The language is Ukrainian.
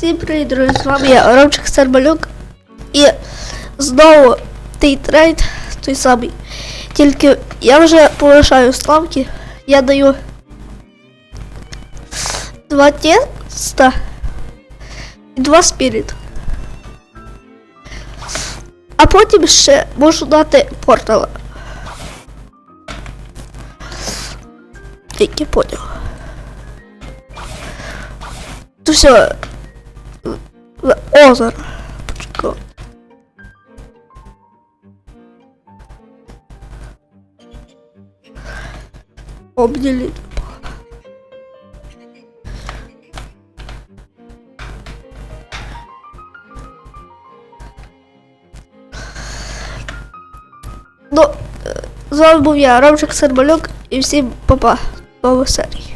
Всім привіт, друзі, з вами я Ромчик Сербалюк. І знову той трейд, той самий. Тільки я вже повишаю ставки. Я даю два теста і два спіріт. А потім ще можу дати портала. Тільки поняв. То все. Озеро. Почекай. Обняли. Ну, е, з вами був я, Ромчик Сербалюк, і всім па-па. Нових серій.